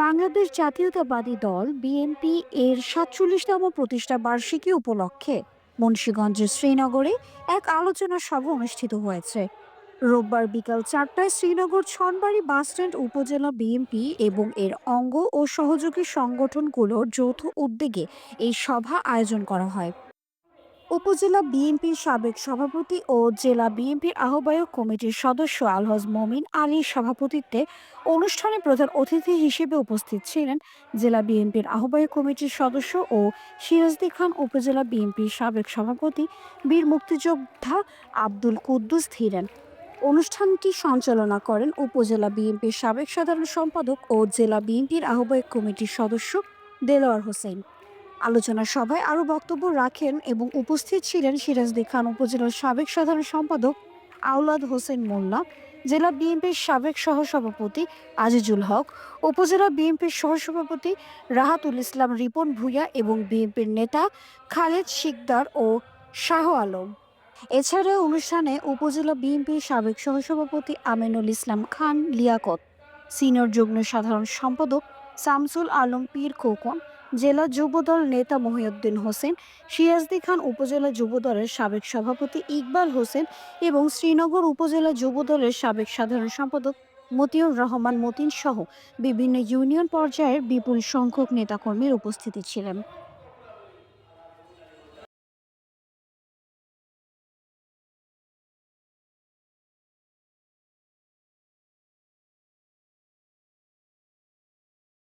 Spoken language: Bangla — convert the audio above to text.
বাংলাদেশ জাতীয়তাবাদী দল বিএনপি এর সাতচল্লিশতম প্রতিষ্ঠা বার্ষিকী উপলক্ষে মুন্সিগঞ্জের শ্রীনগরে এক আলোচনা সভা অনুষ্ঠিত হয়েছে। রোববার বিকাল চারটায় শ্রীনগর ছনবাড়ি বাসস্ট্যান্ড উপজেলা বিএনপি এবং এর অঙ্গ ও সহযোগী সংগঠনগুলোর যৌথ উদ্যোগে এই সভা আয়োজন করা হয়। উপজেলা বিএনপির সাবেক সভাপতি ও জেলা বিএনপির আহ্বায়ক কমিটির সদস্য আলহজ মমিন আলীর সভাপতিত্বে অনুষ্ঠানে প্রধান অতিথি হিসেবে উপস্থিত ছিলেন জেলা বিএনপির আহ্বায়ক কমিটির সদস্য ও সিরাজদি খান উপজেলা বিএনপির সাবেক সভাপতি বীর মুক্তিযোদ্ধা আব্দুল কুদ্দুস ধীরেন অনুষ্ঠানটি সঞ্চালনা করেন উপজেলা বিএনপির সাবেক সাধারণ সম্পাদক ও জেলা বিএনপির আহ্বায়ক কমিটির সদস্য দেলোয়ার হোসেন। আলোচনা সভায় আরও বক্তব্য রাখেন এবং উপস্থিত ছিলেন সিরাজদি খান উপজেলার সাবেক সাধারণ সম্পাদক আওলাদ হোসেন মোল্লা, জেলা বিএনপির সাবেক সহসভাপতি আজিজুল হক, উপজেলা বিএনপির সহসভাপতি রাহাতুল ইসলাম রিপন ভূঁইয়া এবং বিএনপির নেতা খালেদ শিকদার ও শাহ আলম। এছাড়াও অনুষ্ঠানে উপজেলা বিএনপির সাবেক সহসভাপতি আমিনুল ইসলাম খান, লিয়াকত, সিনিয়র যুগ্ম সাধারণ সম্পাদক শামসুল আলম পীর খোকন জেলা যুবদল নেতা মহিউদ্দিন হোসেন সিরাজদি খান উপজেলা যুবদলের সাবেক সভাপতি ইকবাল হোসেন এবং শ্রীনগর উপজেলা যুবদলের সাবেক সাধারণ সম্পাদক মতিউর রহমান মতিন সহ বিভিন্ন ইউনিয়ন পর্যায়ের বিপুল সংখ্যক নেতাকর্মীর উপস্থিতি ছিলেন।